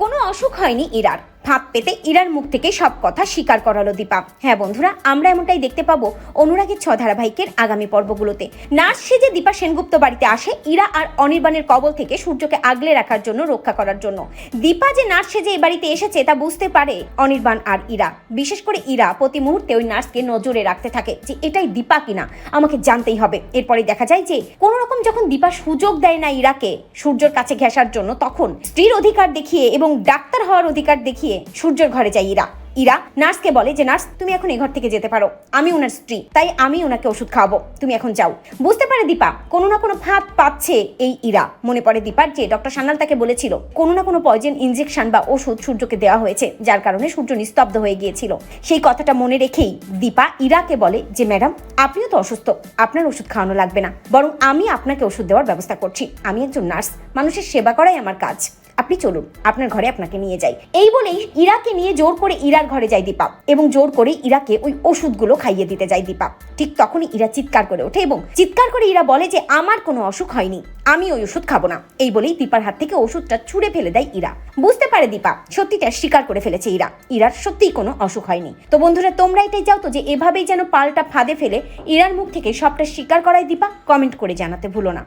কোনো অসুখ হয়নি ইরার। ফাঁদ পেতে ইরার মুখ থেকে সব কথা স্বীকার করালো দীপা। হ্যাঁ বন্ধুরা, আমরা এমনটাই দেখতে পাবো অনুরাগের ছ ধারাবাহিকের আগামী পর্বগুলোতে। নার্স সেজে দীপা সেনগুপ্ত বাড়িতে আসে ইরা আর অনির্বাণের কবল থেকে সূর্যকে আগলে রাখার জন্য, রক্ষা করার জন্য। দীপা যে নার্স সেজে এই বাড়িতে এসেছে তা বুঝতে পারে অনির্বাণ আর ইরা। বিশেষ করে ইরা প্রতি মুহূর্তে ওই নার্সকে নজরে রাখতে থাকে যে এটাই দীপা কিনা, আমাকে জানতেই হবে। এরপরে দেখা যায় যে কোনো রকম যখন দীপা সুযোগ দেয় না ইরাকে সূর্যর কাছে ঘেঁষার জন্য, তখন স্ত্রীর অধিকার দেখিয়ে এবং ডাক্তার হওয়ার অধিকার দেখিয়ে সূর্যর ঘরে যায় ইরা। ইরা, নার্সকে বলে যে, নার্স, তুমি এখন এই ঘর থেকে যেতে পারো। আমি ওনার স্ত্রী, তাই আমি ওনাকে ওষুধ খাওয়াবো। তুমি এখন যাও। বুঝতে পারে দীপা, কোনো না কোনো ফাঁদ পাচ্ছে এই ইরা। মনে পড়ে দীপার যে, ডক্টর সান্যাল তাকে বলেছিল, কোনো না কোনো পয়জন ইনজেকশন বা ওষুধ সূর্যকে দেওয়া হয়েছে, যার কারণে সূর্য নিস্তব্ধ হয়ে গিয়েছিল। সেই কথাটা মনে রেখেই দীপা ইরাকে বলে যে, ম্যাডাম, আপনিও তো অসুস্থ, আপনার ওষুধ খাওয়ানো লাগবে না। বরং আমি আপনাকে ওষুধ দেওয়ার ব্যবস্থা করছি। আমি একজন নার্স, মানুষের সেবা করাই আমার কাজ। আপনি চলুন, আপনার ঘরে আপনাকে নিয়ে যাই। এই বলেই ইরাকে নিয়ে জোর করে ইরার ঘরে যায় দীপা এবং জোর করে ইরাকে ওই ওষুধগুলো খাইয়ে দিতে যায় দীপা। ঠিক তখনই ইরা চিৎকার করে ওঠে এবং চিৎকার করে ইরা বলে যে, আমার কোনো অসুখ হয়নি, আমি ওই ওষুধ খাব না। এই বলেই দীপার হাত থেকে ওষুধটা ছুঁড়ে ফেলে দেয় ইরা। বুঝতে পারে দীপা, সত্যিটা স্বীকার করে ফেলেছে ইরা, ইরার সত্যিই কোনো অসুখ হয়নি। তো বন্ধুরা, তোমরা এটাই চাও তো যে, এভাবেই যেন পাল্টা ফাঁদে ফেলে ইরার মুখ থেকে সবটা স্বীকার করায় দীপা? কমেন্ট করে জানাতে ভুলো না।